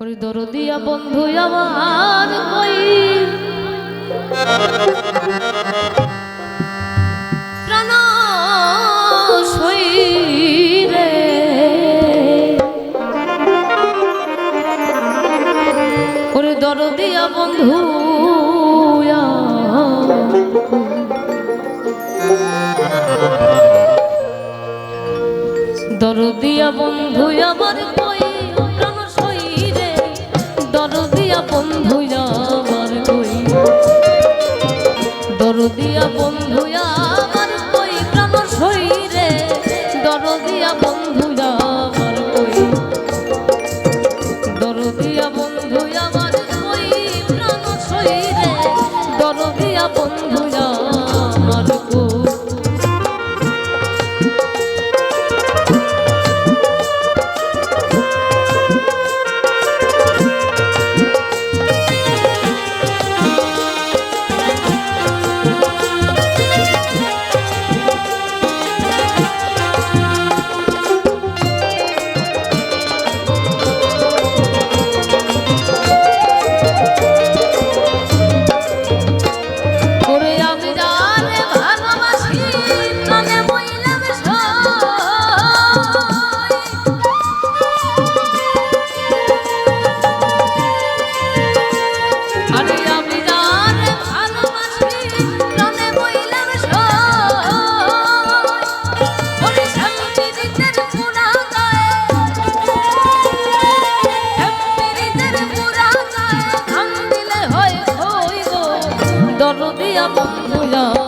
ওরে বন্ধু আমার কই? প্রাণ দিয়া বন্ধু দরদিয়া বন্ধু আমার কই? দরদিয়া বন্ধুয়া, আমার কই প্রাণ সই রে দরদিয়া বন্ধুয়া, আমার কই দরদিয়া বন্ধুয়া, আমার কই প্রাণ বন্ধুয়া বন্ধুরা।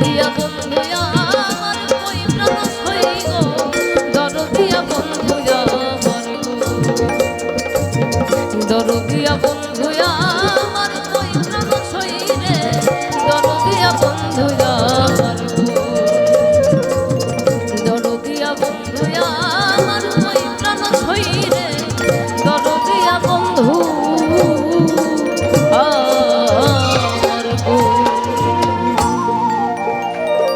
দিয়া